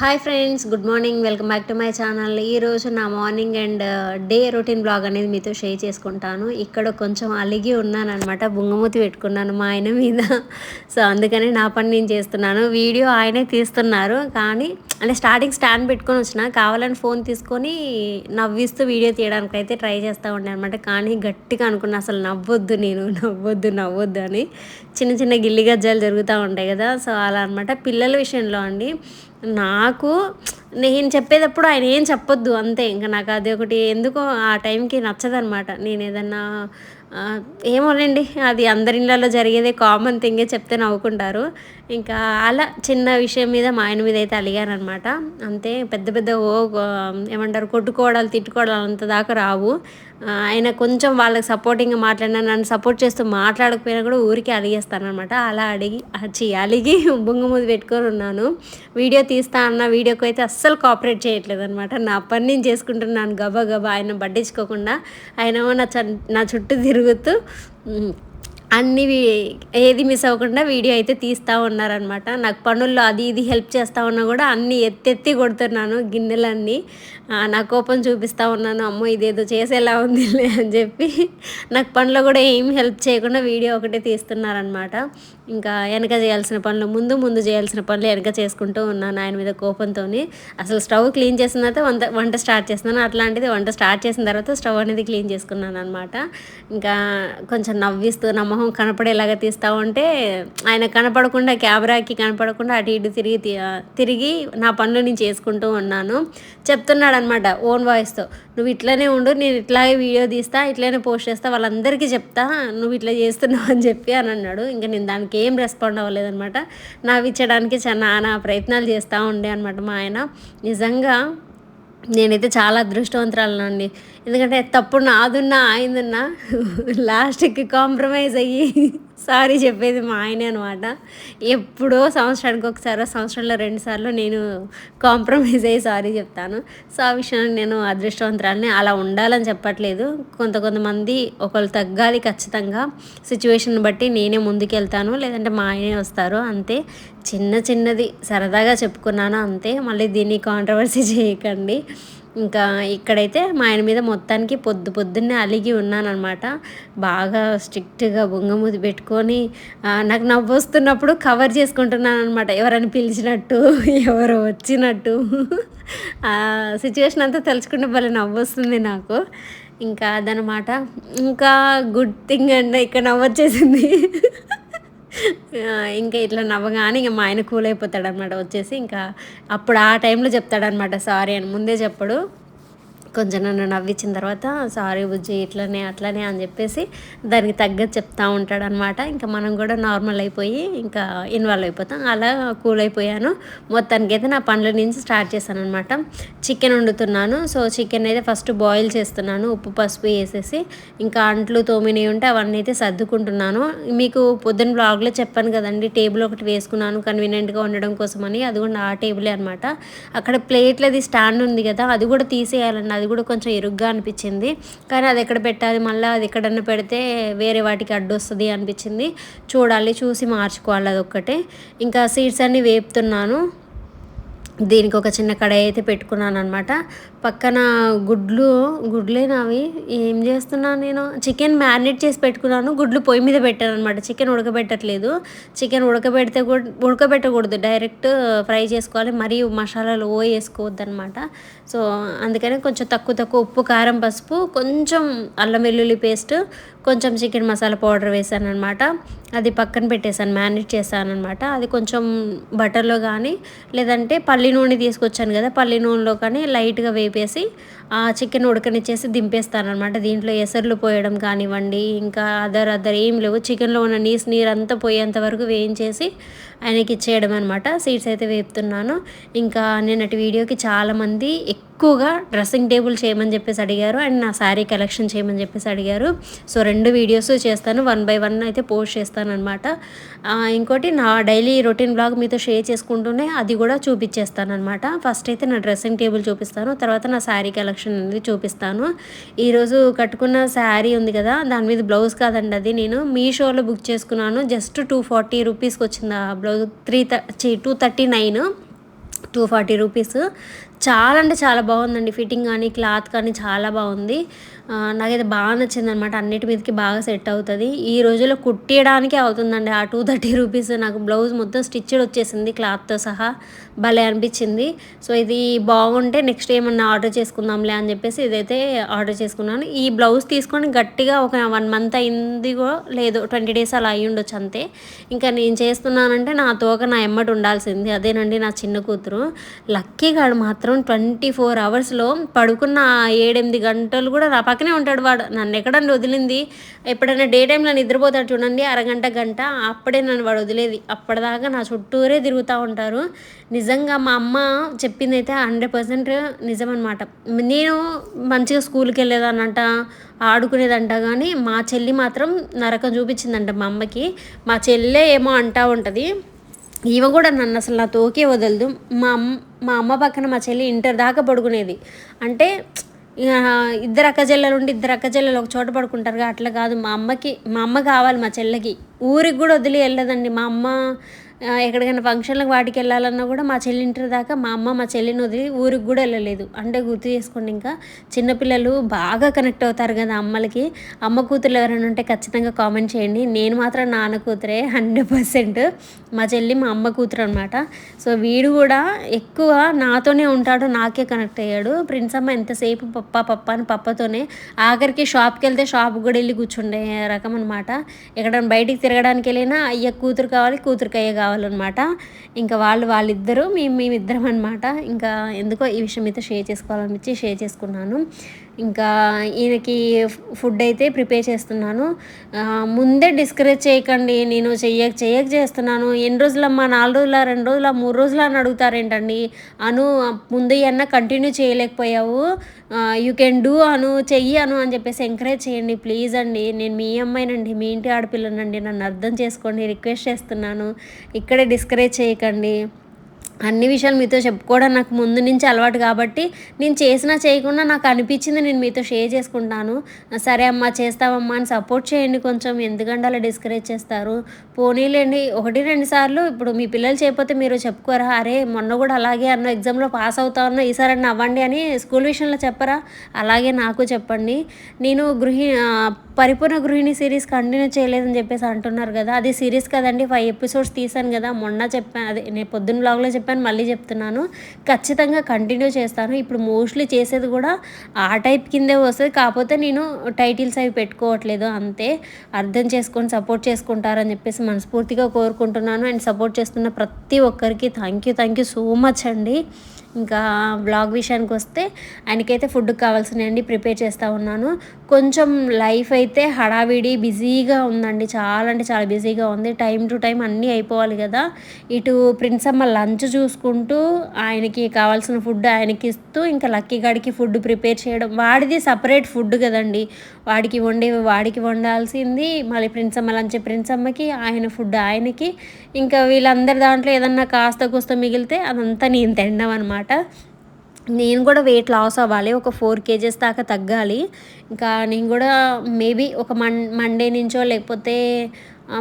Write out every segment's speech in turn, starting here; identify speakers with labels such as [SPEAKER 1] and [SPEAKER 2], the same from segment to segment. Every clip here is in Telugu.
[SPEAKER 1] Hi friends good morning welcome back to my channel ఈరోజు నా morning and day routine blog అనేది మీతో షేర్ చేసుకుంటాను. ఇక్కడ కొంచెం అలిగి ఉన్నానమాట బుంగమూతి పెట్టుకున్నాను మా ఆయన మీద. సో అందుకని నా పని నేను చేస్తున్నాను. వీడియో ఆయనే తీస్తున్నారు కానీ అంటే స్టార్టింగ్ స్టాండ్ పెట్టుకొని వచ్చిన కావాలని ఫోన్ తీసుకొని నవ్విస్తూ వీడియో తీయడానికి అయితే ట్రై చేస్తూ ఉండే అనమాట కానీ గట్టిగా అనుకున్నా అసలు నవ్వొద్దు నేను నవ్వొద్దు నవ్వొద్దు అని చిన్న చిన్న గిల్లి గజ్జాలు జరుగుతూ ఉంటాయి కదా. సో అలా అనమాట పిల్లల విషయంలో అండి నాకు నేను చెప్పేటప్పుడు ఆయన ఏం చెప్పొద్దు అంతే. ఇంకా నాకు అది ఒకటి ఎందుకో ఆ టైంకి నచ్చదనమాట. నేను ఏదన్నా ఏమోనండి అది అందరి ఇళ్ళలో జరిగేదే కామన్ థింగే చెప్తే నవ్వుకుంటారు. ఇంకా అలా చిన్న విషయం మీద మా ఆయన మీద అయితే అలిగానమాట అంతే పెద్ద పెద్ద ఓ ఏమంటారు కొట్టుకోవడాలు తిట్టుకోవడాలు అంత దాకా రావు. ఆయన కొంచెం వాళ్ళకి సపోర్టింగ్గా మాట్లాడినా నన్ను సపోర్ట్ చేస్తూ మాట్లాడకపోయినా కూడా ఊరికి అలిగేస్తానమాట అలా అడిగి వచ్చి అలిగి బొంగుముది పెట్టుకొని ఉన్నాను. వీడియో తీస్తా అన్న వీడియోకి అయితే అస్సలు కోఆపరేట్ చేయట్లేదు అనమాట నా పని నేను చేసుకుంటున్నాను గబా గబా ఆయన పట్టించుకోకుండా. ఆయన నా నా చుట్టూ తిరుగుతూ అన్ని ఏది మిస్ అవ్వకుండా వీడియో అయితే తీస్తూ ఉన్నారనమాట నాకు పనుల్లో అది ఇది హెల్ప్ చేస్తూ ఉన్నా కూడా అన్నీ ఎత్తెత్తి కొడుతున్నాను గిన్నెలన్నీ. నా కోపం చూపిస్తూ ఉన్నాను అమ్మో ఇదేదో చేసేలా ఉందిలే అని చెప్పి. నాకు పనులు కూడా ఏం హెల్ప్ చేయకుండా వీడియో ఒకటే తీస్తున్నారనమాట ఇంకా వెనక చేయాల్సిన పనులు ముందు ముందు చేయాల్సిన పనులు వెనక చేసుకుంటూ ఉన్నాను ఆయన మీద కోపంతో అసలు స్టవ్ క్లీన్ చేసిన తర్వాత వంట వంట స్టార్ట్ చేస్తున్నాను. అట్లాంటిది వంట స్టార్ట్ చేసిన తర్వాత స్టవ్ అనేది క్లీన్ చేసుకున్నాను అనమాట ఇంకా కొంచెం నవ్విస్తూ నా మొహం కనపడేలాగా తీస్తూ ఉంటే ఆయన కనపడకుండా కెమెరాకి కనపడకుండా అటు ఇటు తిరిగి తిరిగి నా పనులు నేను చేసుకుంటూ ఉన్నాను. చెప్తున్నాడు అనమాట ఓన్ వాయిస్తో. నువ్వు ఇట్లనే ఉండు నేను ఇట్లాగే వీడియో తీస్తా ఇట్లనే పోస్ట్ చేస్తా వాళ్ళందరికీ చెప్తా నువ్వు ఇట్లా చేస్తున్నావు అని చెప్పి అని అన్నాడు. ఇంకా నేను దానికి ఏం రెస్పాండ్ అవ్వలేదనమాట నవ్వించడానికి చాలా ప్రయత్నాలు చేస్తూ ఉండే అనమాట మా ఆయన. నిజంగా నేనైతే చాలా అదృష్టవంతురాలండి ఎందుకంటే తప్పుడు నాదున్నా ఆయనదున్నా లాస్ట్కి కాంప్రమైజ్ అయ్యి సారీ చెప్పేది మా ఆయనే అనమాట ఎప్పుడో సంవత్సరానికి ఒకసారి సంవత్సరంలో రెండుసార్లు నేను కాంప్రమైజ్ అయ్యి సారీ చెప్తాను. సో ఆ విషయాన్ని నేను అదృష్టవంతురాలని. అలా ఉండాలని చెప్పట్లేదు. కొంత కొంతమంది ఒకళ్ళు తగ్గాలి ఖచ్చితంగా. సిచ్యువేషన్ బట్టి నేనే ముందుకెళ్తాను. లేదంటే మా ఆయనే వస్తారు. అంతే. చిన్న చిన్నది సరదాగా చెప్పుకున్నాను అంతే. మళ్ళీ దీన్ని కాంట్రవర్సీ చేయకండి. ఇంకా ఇక్కడైతే మా ఆయన మీద మొత్తానికి పొద్దు పొద్దున్నే అలిగి ఉన్నానమాట బాగా స్ట్రిక్ట్గా బొంగముది పెట్టుకొని నాకు నవ్వు వస్తున్నప్పుడు కవర్ చేసుకుంటున్నాను అనమాట ఎవరైనా పిలిచినట్టు ఎవరు వచ్చినట్టు. ఆ సిచ్యువేషన్ అంతా తెలుసుకుంటే భలే నవ్వు వస్తుంది నాకు. ఇంకా అదనమాట ఇంకా గుడ్ థింగ్ అండి ఇక్కడ నవ్వు వచ్చేసింది. ఇంకా ఇట్లా నవ్వగానే ఇంకా మా ఆయన కూల్ అయిపోతాడనమాట వచ్చేసి. ఇంకా అప్పుడు ఆ టైంలో చెప్తాడనమాట సారీ అని. ముందే చెప్పడు. కొంచెం నన్ను నవ్వించిన తర్వాత సారీ బుజ్జి ఇట్లనే అట్లనే అని చెప్పేసి దానికి తగ్గట్టు చెప్తా ఉంటాడు అనమాట ఇంకా మనం కూడా నార్మల్ అయిపోయి ఇంకా ఇన్వాల్వ్ అయిపోతాం. అలా కూల్ అయిపోయాను. మొత్తానికి అయితే నా పండ్ల నుంచి స్టార్ట్ చేశాను అనమాట చికెన్ వండుతున్నాను. సో చికెన్ అయితే ఫస్ట్ బాయిల్ చేస్తున్నాను. ఉప్పు పసుపు వేసేసి ఇంకా అంట్లు తోమినవి ఉంటే అవన్నీ అయితే సర్దుకుంటున్నాను. మీకు పొద్దున్న బ్లాగ్లో చెప్పాను కదండి టేబుల్ ఒకటి వేసుకున్నాను కన్వీనియంట్గా ఉండడం కోసమని. అది కూడా ఆ టేబులే అనమాట. అక్కడ ప్లేట్లది స్టాండ్ ఉంది కదా అది కూడా తీసేయాలండి అది కూడా కొంచెం ఇరుగ్గా అనిపించింది. కానీ అది ఎక్కడ పెట్టాలి? మళ్ళీ అది ఎక్కడన్నా పెడితే వేరే వాటికి అడ్డు వస్తుంది అనిపించింది. చూడాలి చూసి మార్చుకోవాలి అది ఒక్కటే ఇంకా సీడ్స్ అన్నీ వేపుతున్నాను. దీనికి ఒక చిన్న కడాయి అయితే పెట్టుకున్నాను అనమాట పక్కన గుడ్లు గుడ్లేనవి. ఏం చేస్తున్నాను నేను? చికెన్ మ్యారినేట్ చేసి పెట్టుకున్నాను. గుడ్లు పొయ్యి మీద పెట్టాను అనమాట చికెన్ ఉడకబెట్టట్లేదు. చికెన్ ఉడకబెడితే కూడా ఉడకబెట్టకూడదు. డైరెక్ట్ ఫ్రై చేసుకోవాలి. మరియు మసాలాలు ఓ వేసుకోవద్దు అనమాట సో అందుకని కొంచెం తక్కువ తక్కువ ఉప్పు కారం పసుపు కొంచెం అల్లం వెల్లుల్లి పేస్ట్ కొంచెం చికెన్ మసాలా పౌడర్ వేసాను అనమాట అది పక్కన పెట్టేశాను మ్యారినేట్ చేశాను అనమాట అది కొంచెం బటర్లో కానీ లేదంటే పల్లి నూనె తీసుకొచ్చాను కదా పల్లి నూనెలో కానీ లైట్గా వేపి వేపేసి ఆ చికెన్ ఉడకనిచ్చేసి దింపేస్తానమాట దీంట్లో ఎసర్లు పోయడం కానివ్వండి ఇంకా అదర్ అదర్ ఏం లేవు. చికెన్లో ఉన్న నీస్ నీరు అంతా పోయేంత వరకు వేయించేసి ఆయనకి ఇచ్చేయడం అనమాట సీడ్స్ అయితే వేపుతున్నాను. ఇంకా నిన్నటి వీడియోకి చాలామంది ఎక్కువగా డ్రెస్సింగ్ టేబుల్ చేయమని చెప్పేసి అడిగారు. అండ్ నా శారీ కలెక్షన్ చేయమని చెప్పేసి అడిగారు. సో రెండు వీడియోస్ చేస్తాను. వన్ బై వన్ అయితే పోస్ట్ చేస్తాను అనమాట ఇంకోటి నా డైలీ రొటీన్ బ్లాగ్ మీతో షేర్ చేసుకుంటూనే అది కూడా చూపించేస్తాను అనమాట ఫస్ట్ అయితే నా డ్రెస్సింగ్ టేబుల్ చూపిస్తాను. తర్వాత నా శారీ కలెక్షన్ అనేది చూపిస్తాను. ఈరోజు కట్టుకున్న శారీ ఉంది కదా దాని మీద బ్లౌజ్ కాదండి అది నేను. మీషోలో బుక్ చేసుకున్నాను. జస్ట్ టూ ఫార్టీ రూపీస్కి వచ్చింది ఆ blouse. Three thirty two thirty nine. Two forty rupees చాలా అంటే చాలా బాగుందండి. ఫిట్టింగ్ కానీ క్లాత్ కానీ చాలా బాగుంది. నాకైతే బాగా నచ్చింది అనమాట అన్నిటి మీదకి బాగా సెట్ అవుతుంది. ఈ రోజుల్లో కుట్టేయడానికే అవుతుందండి. ఆ టూ థర్టీ రూపీస్ నాకు బ్లౌజ్ మొత్తం స్టిచ్డ్ వచ్చేసింది క్లాత్తో సహా. భలే అనిపించింది. సో ఇది బాగుంటే నెక్స్ట్ ఏమన్నా ఆర్డర్ చేసుకుందాంలే అని చెప్పేసి ఇదైతే ఆర్డర్ చేసుకున్నాను. ఈ బ్లౌజ్ తీసుకొని గట్టిగా ఒక వన్ మంత్ అయిందిగో లేదు ట్వంటీ డేస్ అలా అయ్యి ఉండొచ్చు అంతే. ఇంకా నేను చేస్తున్నానంటే నా తోక నా ఎమ్మటి ఉండాల్సింది. అదేనండి నా చిన్న కూతురు. లక్కీ గాడు మాత్రం ట్వంటీ ఫోర్ అవర్స్లో పడుకున్న ఏడెనిమిది గంటలు కూడా నా పక్కనే ఉంటాడు వాడు. నన్ను ఎక్కడన్నా వదిలింది. ఎప్పుడైనా డే టైంలో నిద్రపోతాడు చూడండి అరగంట గంట అప్పుడే నన్ను వాడు వదిలేది. అప్పటిదాకా నా చుట్టూరే తిరుగుతూ ఉంటారు. నిజంగా మా అమ్మ చెప్పింది అయితే హండ్రెడ్ పర్సెంట్ నిజమనమాట నేను మంచిగా స్కూల్కి వెళ్ళేదానంట ఆడుకునేదంట కానీ మా చెల్లి మాత్రం నరకం చూపించిందంట మా అమ్మకి. మా చెల్లె ఏమో అంటా ఉంటుంది ఈమె కూడా నన్ను అసలు నా తోకే వదలదు. మా అమ్మ మా అమ్మ పక్కన మా చెల్లి ఇంటర్ దాకా పడుకునేది. అంటే ఇద్దరు అక్క చెల్లెలు ఉండి ఇద్దరు అక్క చెల్లెలు ఒక చోట పడుకుంటారుగా అట్లా కాదు. మా అమ్మకి మా అమ్మ కావాలి మా చెల్లెకి. ఊరికి కూడా వదిలి వెళ్ళదండి మా అమ్మ. ఎక్కడికైనా ఫంక్షన్లకు వాటికి వెళ్ళాలన్నా కూడా మా చెల్లింటి దాకా మా అమ్మ మా చెల్లిని వదిలి ఊరికి కూడా వెళ్ళలేదు. అంటే గుర్తు చేసుకోండి ఇంకా చిన్నపిల్లలు బాగా కనెక్ట్ అవుతారు కదా అమ్మలకి. అమ్మ కూతురు ఎవరైనా ఉంటే ఖచ్చితంగా కామెంట్ చేయండి. నేను మాత్రం నాన్న కూతురే హండ్రెడ్ పర్సెంట్ మా చెల్లి మా అమ్మ కూతురు అనమాట సో వీడు కూడా ఎక్కువ నాతోనే ఉంటాడు నాకే కనెక్ట్ అయ్యాడు. ప్రిన్స్ అమ్మ ఎంతసేపు పప్ప పప్ప అని పప్పతోనే ఆఖరికి షాప్కి వెళ్తే షాప్ కూడా వెళ్ళి కూర్చుండే రకం అనమాట ఎక్కడైనా బయటికి తిరగడానికి వెళ్ళినా అయ్య కూతురు కావాలి కూతురికి అయ్య కావాలి. కావాలన్నమాట. ఇంకా వాళ్ళు వాళ్ళిద్దరూ మేము మేమిద్దరం అనమాట ఇంకా ఎందుకో ఈ విషయం అయితే షేర్ చేసుకోవాలనిపించి షేర్ చేసుకున్నాను. ఇంకా ఈయనకి ఫుడ్ అయితే ప్రిపేర్ చేస్తున్నాను. ముందే డిస్కరేజ్ చేయకండి నేను చెయ్యక చెయ్యక చేస్తున్నాను. ఎన్ని రోజులమ్మా? నాలుగు రోజుల? రెండు రోజుల? మూడు రోజులు? అని అడుగుతారేంటండి. అను ముందు అన్న కంటిన్యూ చేయలేకపోయావు. యూ కెన్ డూ అను చెయ్యి అను అని చెప్పేసి ఎంకరేజ్ చేయండి ప్లీజ్ అండి. నేను మీ అమ్మాయినండి మీ ఇంటి ఆడపిల్లనండి. నన్ను అర్థం చేసుకోండి రిక్వెస్ట్ చేస్తున్నాను. ఇక్కడే డిస్కరేజ్ చేయకండి. అన్ని విషయాలు మీతో చెప్పుకోవడం నాకు ముందు నుంచి అలవాటు కాబట్టి నేను చేసినా చేయకుండా నాకు అనిపించింది నేను మీతో షేర్ చేసుకుంటాను. సరే అమ్మా చేస్తావమ్మా అని సపోర్ట్ చేయండి కొంచెం. ఎందుకంటే అలా డిస్కరేజ్ చేస్తారు. పోనీలేండి ఒకటి రెండు సార్లు ఇప్పుడు మీ పిల్లలు చేయకపోతే మీరు చెప్పుకోరా అరే మొన్న కూడా అలాగే అన్న ఎగ్జామ్లో పాస్ అవుతా ఉన్నా ఈసారి అన్న అవ్వండి అని స్కూల్ విషయంలో చెప్పరా? అలాగే నాకు చెప్పండి. నేను గృహి పరిపూర్ణ గృహిణి సిరీస్ కంటిన్యూ చేయలేదని చెప్పేసి అంటున్నారు కదా అది సిరీస్ కదండి. ఫైవ్ ఎపిసోడ్స్ తీసాను కదా మొన్న చెప్పాను అదే నేను పొద్దున్న బ్లాగ్లో చెప్పాను మళ్ళీ చెప్తున్నాను. ఖచ్చితంగా కంటిన్యూ చేస్తాను. ఇప్పుడు మోస్ట్లీ చేసేది కూడా ఆ టైప్ కిందే వస్తుంది. కాకపోతే నేను టైటిల్స్ అవి పెట్టుకోవట్లేదు అంతే. అర్థం చేసుకొని సపోర్ట్ చేసుకుంటారని చెప్పేసి మనస్ఫూర్తిగా కోరుకుంటున్నాను. అండ్ సపోర్ట్ చేస్తున్న ప్రతి ఒక్కరికి thank you thank you so much అండి. ఇంకా బ్లాగ్ విషయానికి వస్తే ఆయనకైతే ఫుడ్ కావాల్సినవి ప్రిపేర్ చేస్తూ ఉన్నాను. కొంచెం లైఫ్ అయితే హడావిడి బిజీగా ఉందండి. చాలా అంటే చాలా బిజీగా ఉంది. టైం టు టైం అన్నీ అయిపోవాలి కదా. ఇటు ప్రిన్స్ అమ్మ లంచ్ చూసుకుంటూ ఆయనకి కావాల్సిన ఫుడ్ ఆయనకి ఇస్తూ ఇంకా లక్కీ గాడికి ఫుడ్ ప్రిపేర్ చేయడం. వాడిది సపరేట్ ఫుడ్ కదండి. వాడికి వండే వాడికి వండాల్సింది. మళ్ళీ ప్రిన్స్ అమ్మ లంచ్ ప్రిన్స్ అమ్మకి ఆయన ఫుడ్ ఆయనకి. ఇంకా వీళ్ళందరి దాంట్లో ఏదన్నా కాస్త కూస్త మిగిలితే అదంతా నేను తినడం అనమాట నేను కూడా వెయిట్ లాస్ అవ్వాలి. ఒక ఫోర్ కేజెస్ దాకా తగ్గాలి. ఇంకా నేను కూడా మేబీ ఒక మన్ మండే నుంచో లేకపోతే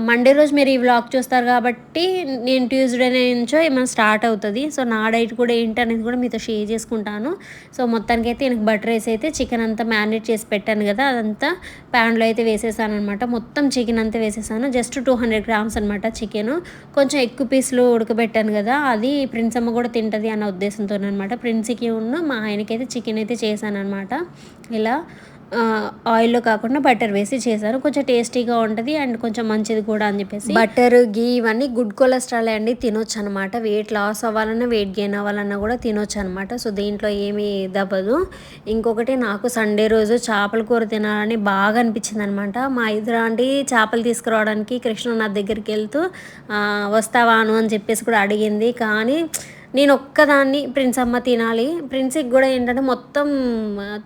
[SPEAKER 1] మండే రోజు మీరు ఈ వ్లాగ్ చూస్తారు కాబట్టి నేను ట్యూస్డే నుంచో ఏమైనా స్టార్ట్ అవుతుంది. సో నా డైట్ కూడా ఏంటి అనేది కూడా మీతో షేర్ చేసుకుంటాను. సో మొత్తానికి అయితే నేను బటర్ రైస్ అయితే చికెన్ అంతా మ్యారినేట్ చేసి పెట్టాను కదా అదంతా ప్యాన్లో అయితే వేసేసాను అనమాట మొత్తం చికెన్ అంతా వేసేసాను. జస్ట్ టూ హండ్రెడ్ గ్రామ్స్ అనమాట చికెన్ కొంచెం ఎక్కువ పీసులు ఉడకబెట్టాను కదా అది ప్రిన్స్ అమ్మ కూడా తింటుంది అన్న ఉద్దేశంతో అనమాట ప్రిన్స్కి ఉన్న మా ఆయనకైతే చికెన్ అయితే చేశాను అనమాట ఇలా ఆయిల్లో కాకుండా బటర్ వేసి చేశాను కొంచెం టేస్టీగా ఉంటుంది అండ్ కొంచెం మంచిది కూడా అని చెప్పేసి. బటర్ గీ ఇవన్నీ గుడ్ కొలెస్ట్రాల్ అండి తినొచ్చు అనమాట వెయిట్ లాస్ అవ్వాలన్నా వెయిట్ గెయిన్ అవ్వాలన్నా కూడా తినొచ్చు అనమాట సో దీంట్లో ఏమీ దబ్బదు. ఇంకొకటి నాకు సండే రోజు చేపల కూర తినాలని బాగా అనిపించింది అనమాట మా ఇద్దరు చేపలు తీసుకురావడానికి కృష్ణ నా దగ్గరికి వెళ్తూ వస్తావాను అని చెప్పేసి కూడా అడిగింది. కానీ నేను ఒక్కదాన్ని ప్రిన్స్ అమ్మ తినాలి. ప్రిన్స్కి కూడా ఏంటంటే మొత్తం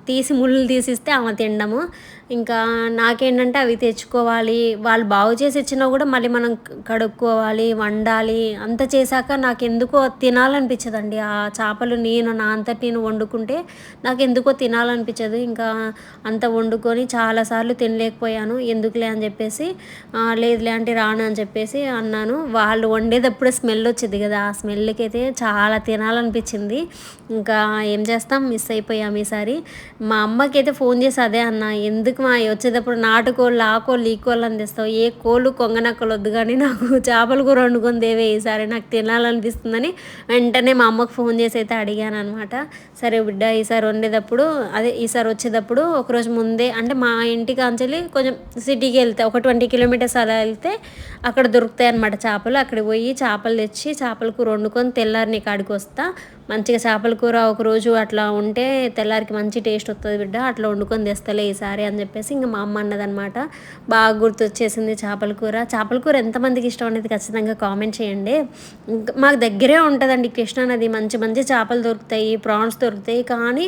[SPEAKER 1] తీసి ముళ్ళు తీసిస్తే ఆమె తినడము ఇంకా నాకేంటంటే అవి తెచ్చుకోవాలి వాళ్ళు బాగు చేసి ఇచ్చినా కూడా మళ్ళీ మనం కడుక్కోవాలి వండాలి అంత చేశాక నాకు ఎందుకో తినాలనిపించదండి. ఆ చేపలు నేను నా అంతటి నేను వండుకుంటే నాకు ఎందుకో తినాలనిపించదు. ఇంకా అంత వండుకొని చాలాసార్లు తినలేకపోయాను. ఎందుకులే అని చెప్పేసి లేదులే అంటే రాను అని చెప్పేసి అన్నాను. వాళ్ళు వండేటప్పుడు స్మెల్ వచ్చింది కదా ఆ స్మెల్కి అయితే చాలా తినాలనిపించింది. ఇంకా ఏం చేస్తాం మిస్ అయిపోయాం ఈసారి. మా అమ్మకి అయితే ఫోన్ చేసి అదే అన్న ఎందుకు మా వచ్చేటప్పుడు నాటుకోళ్ళు కోళ్ళు ఈ కోళ్ళు అని తెస్తావు. ఏ కోళ్ళు కొంగనక్కలు వద్దు కానీ నాకు చేపల కూర వండుకొని దేవే ఈసారి. నాకు తినాలనిపిస్తుందని వెంటనే మా అమ్మకు ఫోన్ చేసి అయితే అడిగాను అనమాట సరే బిడ్డ ఈసారి వండేటప్పుడు అదే ఈసారి వచ్చేటప్పుడు ఒకరోజు ముందే అంటే మా ఇంటికి అంచెలి కొంచెం సిటీకి వెళ్తే ఒక ట్వంటీ కిలోమీటర్స్ అలా వెళ్తే అక్కడ దొరుకుతాయి అనమాట చేపలు. అక్కడికి పోయి చేపలు తెచ్చి చేపల కూర వండుకొని తెల్లారిని కాడికి వస్తా. మంచిగా చేపల కూర ఒకరోజు అట్లా ఉంటే తెల్లారికి మంచి టేస్ట్ వస్తుంది బిడ్డ. అట్లా వండుకొని తెస్తలే ఈసారి అని చెప్పేసి ఇంకా మా అమ్మ అన్నదనమాట బాగా గుర్తొచ్చేసింది చేపల కూర. చేపల కూర ఎంతమందికి ఇష్టం అనేది ఖచ్చితంగా కామెంట్ చేయండి. మాకు దగ్గరే ఉంటుందండి కృష్ణా నది మంచి మంచి చేపలు దొరుకుతాయి ప్రాన్స్ దొరుకుతాయి. కానీ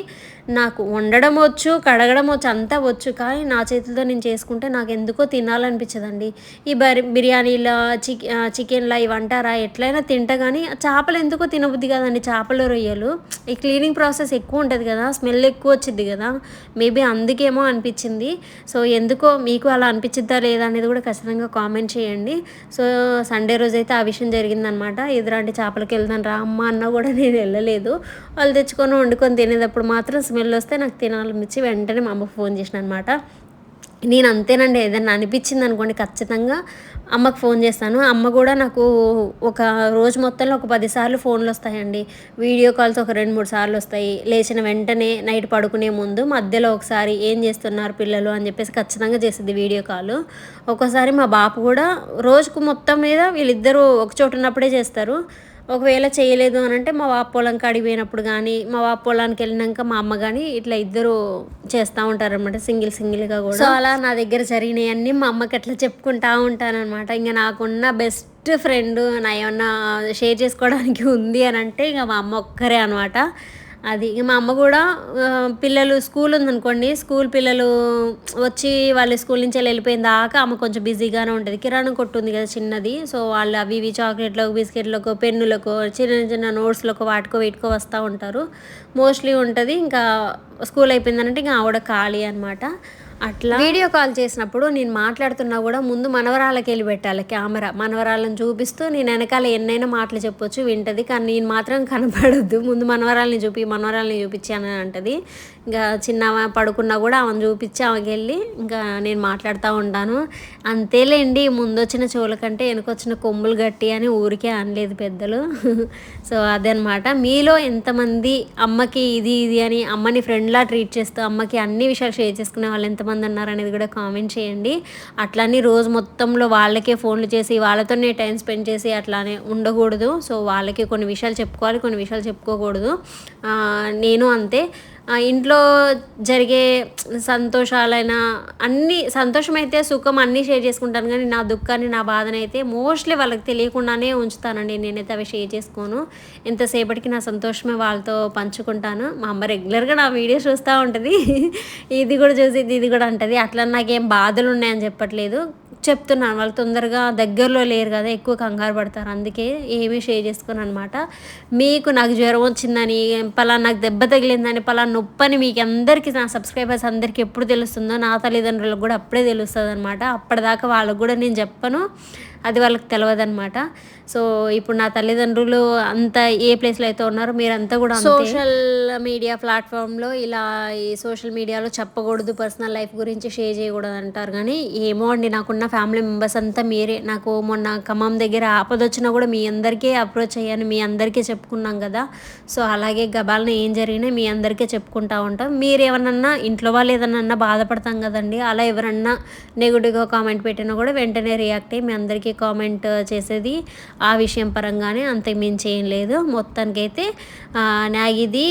[SPEAKER 1] నాకు వండడం వచ్చు కడగడం వచ్చు అంతా వచ్చు. కానీ నా చేతులతో నేను చేసుకుంటే నాకు ఎందుకో తినాలనిపించదండి. ఈ బరి బిర్యానీలా చికె చికెన్లా ఇవి అంటారా ఎట్లయినా తింటా కానీ చేపలు ఎందుకో తినబుద్ది కదండి. చేపలు రొయ్యలు. ఈ క్లీనింగ్ ప్రాసెస్ ఎక్కువ ఉంటుంది కదా. స్మెల్ ఎక్కువ వచ్చింది కదా. మేబీ అందుకేమో అనిపించింది. సో ఎందుకో మీకు అలా అనిపించిద్దా లేదా అనేది కూడా ఖచ్చితంగా కామెంట్ చేయండి. సో సండే రోజైతే ఆ విషయం జరిగిందనమాట. ఎదురాంటి చేపలకి వెళ్దాను రా అమ్మ అన్న కూడా నేను వెళ్ళలేదు. వాళ్ళు తెచ్చుకొని వండుకొని తినేటప్పుడు మాత్రం స్మెల్ వస్తే నాకు తినాలనిపించి వెంటనే మా అమ్మకు ఫోన్ చేసిన అనమాట నేను అంతేనండి ఏదైనా అనిపించింది అనుకోండి ఖచ్చితంగా అమ్మకు ఫోన్ చేస్తాను. అమ్మ కూడా నాకు ఒక రోజు మొత్తంలో ఒక పదిసార్లు ఫోన్లు వస్తాయండి. వీడియో కాల్స్ ఒక రెండు మూడు సార్లు వస్తాయి. లేచిన వెంటనే నైట్ పడుకునే ముందు మధ్యలో ఒకసారి ఏం చేస్తున్నారు పిల్లలు అని చెప్పేసి ఖచ్చితంగా చేసింది వీడియో కాల్. ఒక్కోసారి మా బాపు కూడా రోజుకు మొత్తం మీద వీళ్ళిద్దరూ ఒక చోట ఉన్నప్పుడే చేస్తారు. ఒకవేళ చేయలేదు అని అంటే మా వాపు పొలం కాడికి పోయినప్పుడు కానీ మా వాపు పొలానికి వెళ్ళినాక మా అమ్మ కానీ ఇట్లా ఇద్దరు చేస్తూ ఉంటారనమాట సింగిల్ సింగిల్గా కూడా. సో అలా నా దగ్గర జరిగినాయి అన్నీ మా అమ్మకి అట్లా చెప్పుకుంటా ఉంటానన్నమాట. ఇంకా నాకున్న బెస్ట్ ఫ్రెండ్ నా ఏమన్నా షేర్ చేసుకోవడానికి ఉంది అని అంటే ఇంకా మా అమ్మ ఒక్కరే అనమాట అది మా అమ్మ కూడా పిల్లలు స్కూల్ ఉందనుకోండి స్కూల్ పిల్లలు వచ్చి వాళ్ళ స్కూల్ నుంచి వెళ్ళిపోయిన దాకా అమ్మ కొంచెం బిజీగానే ఉంటుంది. కిరాణం కొట్టు ఉంది కదా చిన్నది సో వాళ్ళు అవి ఇవి చాక్లెట్లకు బిస్కెట్లకు పెన్నులకు చిన్న చిన్న నోట్స్లకు వాటికో వీటికో వస్తూ ఉంటారు. మోస్ట్లీ ఉంటుంది ఇంకా స్కూల్ అయిపోయిందంటే ఇంకా ఆవిడ ఖాళీ అనమాట అట్లా. వీడియో కాల్ చేసినప్పుడు నేను మాట్లాడుతున్నా కూడా ముందు మనవరాలకి వెళ్ళి పెట్టాలి కెమెరా. మనవరాలను చూపిస్తూ నేను వెనకాల ఎన్నైనా మాటలు చెప్పొచ్చు వింటది. కానీ నేను మాత్రం కనపడద్దు. ముందు మనవరాలని చూపి మనవరాలని చూపించాను అంటది. ఇంకా చిన్న పడుకున్నా కూడా ఆమెను చూపించి ఆమెకి వెళ్ళి ఇంకా నేను మాట్లాడుతూ ఉంటాను. అంతేలేండి ముందు వచ్చిన చెవుల కంటే వెనుకొచ్చిన కొమ్ములు గట్టి అని ఊరికే అనలేదు పెద్దలు. సో అదనమాట. మీలో ఎంతమంది అమ్మకి ఇది ఇది అని అమ్మని ఫ్రెండ్లా ట్రీట్ చేస్తూ అమ్మకి అన్ని విషయాలు షేర్ చేసుకునే వాళ్ళు ఎంతమంది ఉన్నారనేది కూడా కామెంట్ చేయండి. అట్లానే రోజు మొత్తంలో వాళ్ళకే ఫోన్లు చేసి వాళ్ళతోనే టైం స్పెండ్ చేసి అట్లానే ఉండకూడదు. సో వాళ్ళకి కొన్ని విషయాలు చెప్పుకోవాలి కొన్ని విషయాలు చెప్పుకోకూడదు. నేను అంతే. ఇంట్లో జరిగే సంతోషాలైన అన్నీ సంతోషమైతే సుఖం అన్నీ షేర్ చేసుకుంటాను. కానీ నా దుఃఖాన్ని నా బాధని అయితే మోస్ట్లీ వాళ్ళకి తెలియకుండానే ఉంచుతానండి. నేనైతే అవి షేర్ చేసుకోను. ఎంతసేపటికి నా సంతోషమే వాళ్ళతో పంచుకుంటాను. మా అమ్మ రెగ్యులర్గా నా వీడియో చూస్తూ ఉంటుంది. ఇది కూడా చూసి ఇది కూడా అంటుంది. అట్లా నాకేం బాధలు ఉన్నాయని చెప్పట్లేదు. చెప్తున్నాను. వాళ్ళు తొందరగా దగ్గరలో లేరు కదా ఎక్కువ కంగారు పడతారు. అందుకే ఏమీ షేర్ చేసుకోను అనమాట మీకు నాకు జ్వరం వచ్చిందని పలా నాకు దెబ్బ తగిలిందని పలా నొప్పని మీకు అందరికీ నా సబ్స్క్రైబర్స్ అందరికీ ఎప్పుడు తెలుస్తుందో నా తల్లిదండ్రులకు కూడా అప్పుడే తెలుస్తుంది అనమాట అప్పటిదాకా వాళ్ళకు కూడా నేను చెప్పను. అది వాళ్ళకి తెలియదు అనమాట సో ఇప్పుడు నా తల్లిదండ్రులు అంత ఏ ప్లేస్లో అయితే ఉన్నారో మీరంతా కూడా సోషల్ మీడియా ప్లాట్ఫామ్లో ఇలా ఈ సోషల్ మీడియాలో చెప్పకూడదు పర్సనల్ లైఫ్ గురించి షేర్ చేయకూడదు అంటారు కానీ ఏమో అండి నాకున్న ఫ్యామిలీ మెంబర్స్ అంతా మీరే. నాకు మొన్న ఖమ్మం దగ్గర ఆపదొచ్చినా కూడా మీ అందరికీ అప్రోచ్ అయ్యాను. మీ అందరికీ చెప్పుకున్నాం కదా. సో అలాగే గబాలను ఏం జరిగినా మీ అందరికీ చెప్పుకుంటా ఉంటాం. మీరు ఏమన్నా ఇంట్లో వాళ్ళు ఏదన్నా బాధపడతాం కదండి. అలా ఎవరన్నా నెగిటివ్గా కామెంట్ పెట్టినా కూడా వెంటనే రియాక్ట్ అయ్యి మీ అందరికీ కామెంట్ చేసేది ఆ విషయం పరంగానే అంతకుమించి ఏం లేదు. మొత్తానికైతే అయితే నాగిది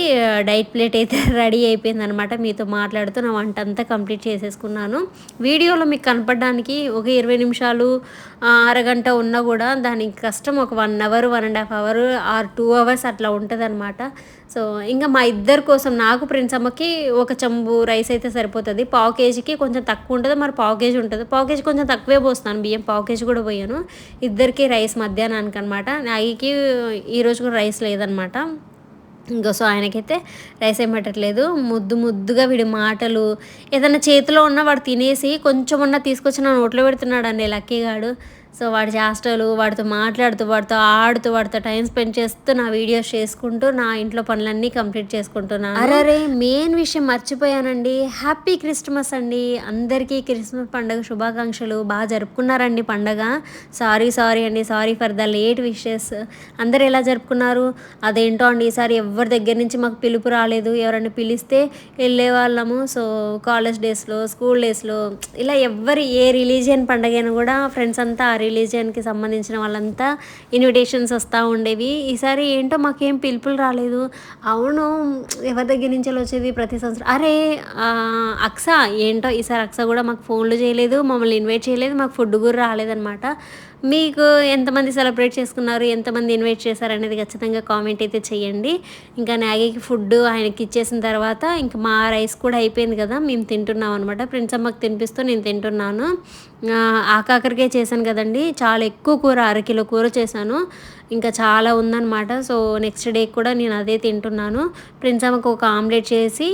[SPEAKER 1] డైట్ ప్లేట్ అయితే రెడీ అయిపోయింది అనమాట మీతో మాట్లాడుతూ నా వంట అంతా కంప్లీట్ చేసేసుకున్నాను. వీడియోలో మీకు కనపడడానికి ఒక ఇరవై నిమిషాలు అరగంట ఉన్నా కూడా దానికి కష్టం ఒక one hour one and half hour or two hours అట్లా ఉంటుంది అనమాట సో ఇంకా మా ఇద్దరి కోసం నాకు ప్రిన్స్ అమ్మకి ఒక చెంబు రైస్ అయితే సరిపోతుంది. పావు కేజీకి కొంచెం తక్కువ ఉంటుంది మరి పావు కేజీ ఉంటుంది. పావు కేజీ కొంచెం తక్కువే పోస్తాను బియ్యం పావు కేజీ కూడా పోయాను. ఇద్దరికి రైస్ మధ్యాహ్నానికి అనమాట నాగికి ఈరోజు కూడా రైస్ లేదనమాట. ఇంకా సో ఆయనకైతే రైస్ ఏం పెట్టట్లేదు. ముద్దు ముద్దుగా వీడి మాటలు ఏదైనా చేతిలో ఉన్న వాడు తినేసి కొంచెం ఉన్న తీసుకొచ్చి నా నోట్లో పెడుతున్నాడు అండి లక్కీగాడు సో వాడి చేష్టలు వాడితో మాట్లాడుతూ వాడితో ఆడుతూ వాడితో టైం స్పెండ్ చేస్తూ నా వీడియోస్ చేసుకుంటూ నా ఇంట్లో పనులన్నీ కంప్లీట్ చేసుకుంటున్నాను. అరే మెయిన్ విషయం మర్చిపోయానండి. హ్యాపీ క్రిస్మస్ అండి. అందరికీ క్రిస్మస్ పండుగ శుభాకాంక్షలు. బాగా జరుపుకున్నారండి పండగ. సారీ సారీ అండి. Sorry for the late wishes. అందరు ఎలా జరుపుకున్నారు? అదేంటో అండి ఈసారి ఎవరి దగ్గర నుంచి మాకు పిలుపు రాలేదు. ఎవరైనా పిలిస్తే వెళ్ళే వాళ్ళము. సో కాలేజ్ డేస్లో స్కూల్ డేస్లో ఇలా ఎవరి ఏ రిలీజియన్ పండగైనా కూడా ఫ్రెండ్స్ అంతా ఆ రిలీజియన్కి సంబంధించిన వాళ్ళంతా ఇన్విటేషన్స్ వస్తూ ఉండేవి. ఈసారి ఏంటో మాకేం పిలుపులు రాలేదు. అవును ఎవరి దగ్గర నుంచి వచ్చేది ప్రతి సంవత్సరం? అరే అక్స ఏంటో ఈసారి అక్స కూడా మాకు ఫోన్లు చేయలేదు మమ్మల్ని ఇన్వైట్ చేయలేదు మాకు ఫుడ్ కూడా రాలేదన్నమాట. మీకు ఎంతమంది సెలబ్రేట్ చేసుకున్నారు ఎంతమంది ఇన్వైట్ చేశారు అనేది ఖచ్చితంగా కామెంట్ అయితే చేయండి. ఇంకా నాగీకి ఫుడ్ ఆయనకి ఇచ్చేసిన తర్వాత ఇంకా మా రైస్ కూడా అయిపోయింది కదా మేము తింటున్నాం అనమాట ప్రిన్స్ అమ్మకి తినిపిస్తూ నేను తింటున్నాను. ఆకాకరికే చేశాను కదండి. చాలా ఎక్కువ కూర అరకిలో కూర చేశాను. ఇంకా చాలా ఉందన్నమాట. సో నెక్స్ట్ డే కూడా నేను అదే తింటున్నాను. ప్రిన్స్ అమ్మకు ఒక ఆమ్లెట్ చేసి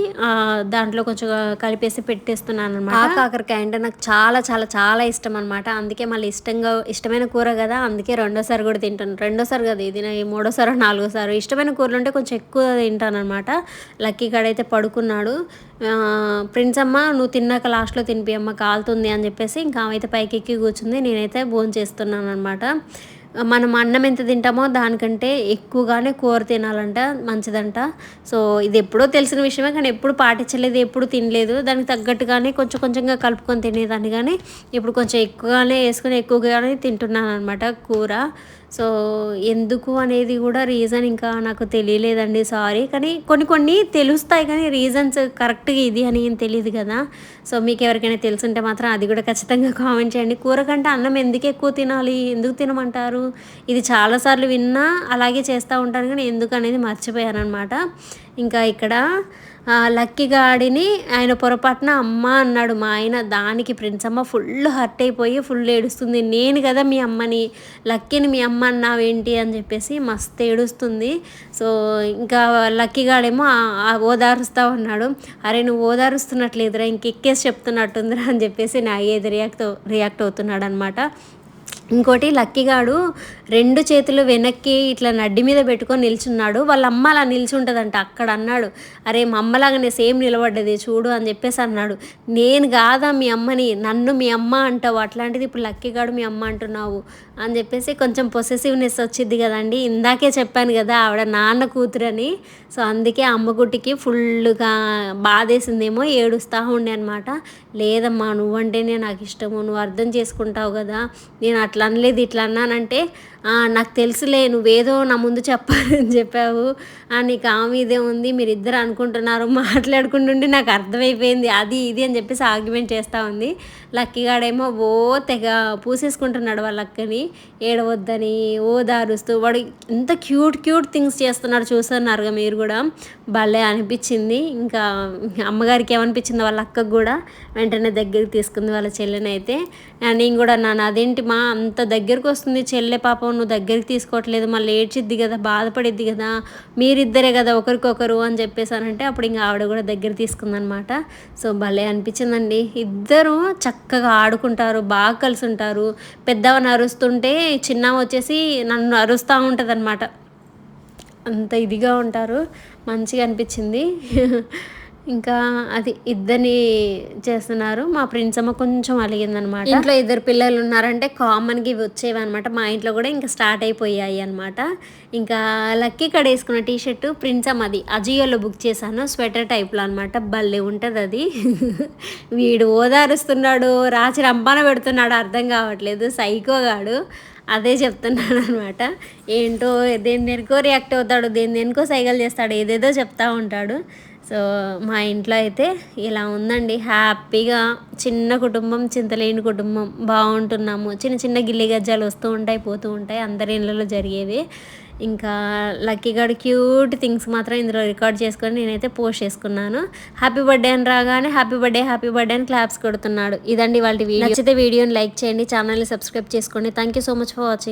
[SPEAKER 1] దాంట్లో కొంచెం కలిపేసి పెట్టేస్తున్నాను అనమాట కాకరకాయ అంటే నాకు చాలా చాలా చాలా ఇష్టం అనమాట అందుకే మళ్ళీ ఇష్టంగా ఇష్టమైన కూర కదా అందుకే రెండోసారి కూడా తింటాను. రెండోసారి కదా ఇది మూడోసారి నాలుగోసారి ఇష్టమైన కూరలు ఉంటే కొంచెం ఎక్కువ తింటాను అనమాట లక్కీ కాడైతే పడుకున్నాడు. ప్రిన్స్ అమ్మ నువ్వు తిన్నాక లాస్ట్లో తినిపి అమ్మ కాలుతుంది అని చెప్పేసి ఇంకా అయితే పైకి ఎక్కి కూర్చుంది. నేనైతే భోజనం చేస్తున్నాను అనమాట మనం అన్నం ఎంత తింటామో దానికంటే ఎక్కువగానే కూర తినాలంట మంచిదంట. సో ఇది ఎప్పుడో తెలిసిన విషయమే కానీ ఎప్పుడు పాటించలేదు ఎప్పుడు తినలేదు. దానికి తగ్గట్టుగానే కొంచెం కొంచెంగా కలుపుకొని తినేదాన్ని కానీ ఇప్పుడు కొంచెం ఎక్కువగానే వేసుకొని ఎక్కువగానే తింటున్నాను అనమాట కూర. సో ఎందుకు అనేది కూడా రీజన్ ఇంకా నాకు తెలియలేదండి సారీ కానీ కొన్ని కొన్ని తెలుస్తాయి కానీ రీజన్స్ కరెక్ట్గా ఇది అని ఏం తెలియదు కదా. సో మీకు ఎవరికైనా తెలుసుంటే మాత్రం అది కూడా ఖచ్చితంగా కామెంట్ చేయండి. కూర కంటే అన్నం ఎందుకు ఎక్కువ తినాలి? ఎందుకు తినమంటారు? ఇది చాలాసార్లు విన్నా అలాగే చేస్తూ ఉంటాను కానీ ఎందుకు అనేది మర్చిపోయాను అనమాట ఇంకా ఇక్కడ లక్కీ గాడిని ఆయన పొరపాటున అమ్మ అన్నాడు. మా ఆయన దానికి ప్రిన్స్ అమ్మ ఫుల్ హర్ట్ అయిపోయి ఫుల్ ఏడుస్తుంది. నేను కదా మీ అమ్మని లక్కీని మీ అమ్మ అన్నావేంటి అని చెప్పేసి మస్తు ఏడుస్తుంది. సో ఇంకా లక్కీ గాడేమో ఉన్నాడు అరే నువ్వు ఓదారుస్తున్నట్లేదురా ఇంకెక్కేసి చెప్తున్నట్టుందిరా అని చెప్పేసి నా ఏది రియాక్ట్ రియాక్ట్ అవుతున్నాడు అనమాట ఇంకోటి లక్కీగాడు రెండు చేతులు వెనక్కి ఇట్లా నడ్డి మీద పెట్టుకొని నిల్చున్నాడు. వాళ్ళ అమ్మ అలా నిల్చుంటుందంట. అక్కడ అన్నాడు అరే మా అమ్మలాగానే సేమ్ నిలబడ్డది చూడు అని చెప్పేసి అన్నాడు. నేను కాదా మీ అమ్మని? నన్ను మీ అమ్మ అంటావు. అట్లాంటిది ఇప్పుడు లక్కీగాడు మీ అమ్మ అంటున్నావు అని చెప్పేసి కొంచెం పొసెసివ్నెస్ వచ్చింది కదండి. ఇందాకే చెప్పాను కదా ఆవిడ నాన్న కూతురని. సో అందుకే అమ్మగుట్టికి ఫుల్గా బాధేసిందేమో ఏడుస్తూ ఉండే అనమాట లేదమ్మా నువ్వంటేనే నాకు ఇష్టము. నువ్వు అర్థం చేసుకుంటావు కదా. నేను అట్లా అనలేదు ఇట్లా అన్నానంటే నాకు తెలుసులే నువ్వేదో నా ముందు చెప్పాలని చెప్పావు. నీకు ఆమె ఇదే ఉంది మీరు ఇద్దరు అనుకుంటున్నారు మాట్లాడుకుంటుంటే నాకు అర్థమైపోయింది. అది ఇది అని చెప్పేసి ఆర్గ్యుమెంట్ చేస్తూ ఉంది. లక్కీగాడేమో ఓ తెగ పూసేసుకుంటున్నాడు వాళ్ళ అక్కని. ఏడవద్దని ఓ దారుస్తూ వాడు ఎంత క్యూట్ క్యూట్ థింగ్స్ చేస్తున్నాడు చూస్తున్నారుగా మీరు కూడా. భలే అనిపించింది. ఇంకా అమ్మగారికి ఏమనిపించింది వాళ్ళ అక్కకు కూడా వెంటనే దగ్గరికి తీసుకుంది వాళ్ళ చెల్లెనైతే. నేను కూడా నాన్న అదేంటి మా అంత దగ్గరకు వస్తుంది చెల్లె పాపం నువ్వు దగ్గరికి తీసుకోవట్లేదు మళ్ళీ ఏడ్చిద్ది కదా బాధపడిద్ది కదా మీరిద్దరే కదా ఒకరికొకరు అని చెప్పేసానంటే అప్పుడు ఇంకా ఆవిడ కూడా దగ్గర తీసుకుందనమాట. సో భలే అనిపించిందండి. ఇద్దరు చక్కగా ఆడుకుంటారు బాగా కలిసి ఉంటారు పెద్దవని అరుస్తుంటే చిన్న వచ్చేసి నన్ను అరుస్తూ ఉంటుంది అంత ఇదిగా ఉంటారు. మంచిగా అనిపించింది. ఇంకా అది ఇద్దరిని చేస్తున్నారు. మా ప్రిన్స్ అమ్మ కొంచెం అలిగిందనమాట. ఇంట్లో ఇద్దరు పిల్లలు ఉన్నారంటే కామన్గా ఇవి వచ్చేవి అనమాట మా ఇంట్లో కూడా ఇంకా స్టార్ట్ అయిపోయాయి అనమాట ఇంకా లక్కీ కడ వేసుకున్న టీ షర్ట్ ప్రిన్స్ అమ్మది అజియోలో బుక్ చేశాను. స్వెటర్ టైప్లో అనమాట భలే ఉంటుంది అది. వీడు ఓదారుస్తున్నాడు రాచి రంపాన పెడుతున్నాడు అర్థం కావట్లేదు. సైకోగాడు అదే చెప్తున్నాడు అనమాట ఏంటో దేని దేనికో రియాక్ట్ అవుతాడు దేని దేనికో సైకిల్ చేస్తాడు ఏదేదో చెప్తా ఉంటాడు. సో మా ఇంట్లో అయితే ఇలా ఉందండి. హ్యాపీగా చిన్న కుటుంబం చింతలేని కుటుంబం బాగుంటున్నాము. చిన్న చిన్న గిల్లి గజ్జాలు వస్తూ ఉంటాయి పోతూ ఉంటాయి అందరి ఇళ్ళలో జరిగేవి. ఇంకా లక్కీ లక్కీగాడు క్యూట్ థింగ్స్ మాత్రం ఇందులో రికార్డ్ చేసుకొని నేనైతే పోస్ట్ చేసుకున్నాను. హ్యాపీ బర్త్డే అని రాగానే హ్యాపీ బర్త్డే హ్యాపీ బర్త్డే అని క్లాప్స్ కొడుతున్నాడు. ఇదండి వాళ్ళ వీడియో. నచ్చితే వీడియోని లైక్ చేయండి ఛానల్ని సబ్స్క్రైబ్ చేసుకోండి. Thank you so much for watching.